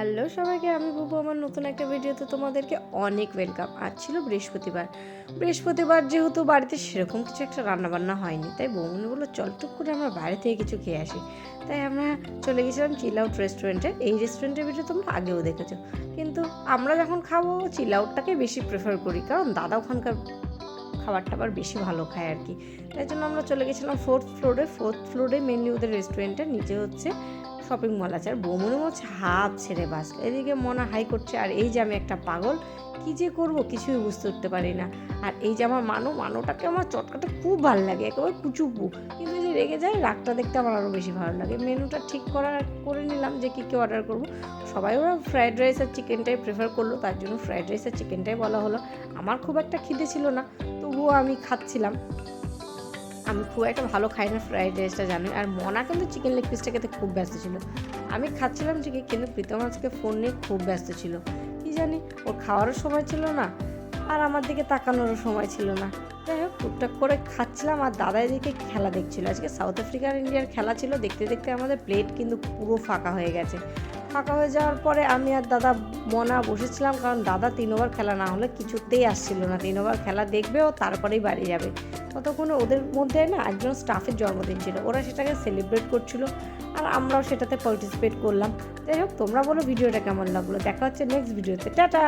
Hello সবাইকে, আমি বুবু, আমার নতুন একটা ভিডিওতে তোমাদেরকে অনেক ওয়েলকাম আজ ছিল বৃহস্পতিবার। বৃহস্পতিবার যেহেতু বাড়িতে সেরকম কিছু একটা রান্নাবান্না হয়নি, তাই বৌমনি বলল, চল টুক করে আমরা বাইরে থেকে কিছু খেয়ে আসি। তাই আমরা চলে গেছিলাম চিল আউট রেস্টুরেন্টে এই রেস্টুরেন্টের ভিডিও তোমরা আগেও দেখেছ। কিন্তু আমরা যখন খাব চিল আউটটাকে বেশি প্রেফার করি, কারণ দাদা ওখানকার খাবার টাবার বেশি ভালো খায় আর কি। তাই জন্য আমরা চলে গেছিলাম ফোর্থ ফ্লোরে ফোর্থ ফ্লোরে মেনলি ওদের রেস্টুরেন্টের নিচে হচ্ছে শপিং মল আছে। আর বৌমনে হচ্ছে হাত ছেড়ে বাস এদিকে মনে হাই করছে, আর এই যে আমি একটা পাগল, কী যে করব? কিছুই বুঝতে উঠতে পারি না। আর এই যে আমার মানো, মানোটাকে আমার চটকাটা খুব ভালো লাগে, একেবারে কুচুপু কিন্তু যে রেগে যায়, রাগটা দেখতে আমার আরও বেশি ভালো লাগে। মেনুটা ঠিক করা করে নিলাম যে কী কী অর্ডার করব। সবাই ওরা ফ্রায়েড রাইস আর চিকেনটাই প্রেফার করল, তার জন্য ফ্রায়েড রাইস আর চিকেনটাই বলা হলো। আমার খুব একটা খিদে ছিল না, তবুও আমি খাচ্ছিলাম। আমি খুব একটা ভালো খাই না ফ্রাইড রাইসটা জানি আর মনা কিন্তু চিকেন লেগ পিসটা খেতে খুব ব্যস্ত ছিল। আমি খাচ্ছিলাম ঠিকই কিন্তু প্রীতম আজকে ফোন নিয়ে খুব ব্যস্ত ছিল। কি জানি, ওর খাওয়ারও সময় ছিল না, আর আমার দিকে তাকানোরও সময় ছিল না। যাই হোক, টুকটাক করে খাচ্ছিলাম আর দাদা এদিকে খেলা দেখছিল। আজকে সাউথ আফ্রিকা আর ইন্ডিয়ার খেলা ছিল, দেখতে দেখতে আমাদের প্লেট কিন্তু পুরো ফাঁকা হয়ে গেছে। ফাঁকা হয়ে যাওয়ার পরে আমি আর দাদা মনা বসেছিলাম, কারণ দাদা তিন ওভার খেলা না হলে কিছুতেই আসছিল না। তিন ওভার খেলা দেখবে ও, তারপরেই বাড়ি যাবে। ততক্ষণে ওদের মধ্যে না একজন স্টাফের জন্মদিন ছিল। ওরা সেটাকে সেলিব্রেট করছিল আর আমরাও সেটাতে পার্টিসিপেট করলাম। যাই হোক, তোমরা বলো ভিডিওটা কেমন লাগল। দেখা হচ্ছে নেক্সট ভিডিওতে টাটা!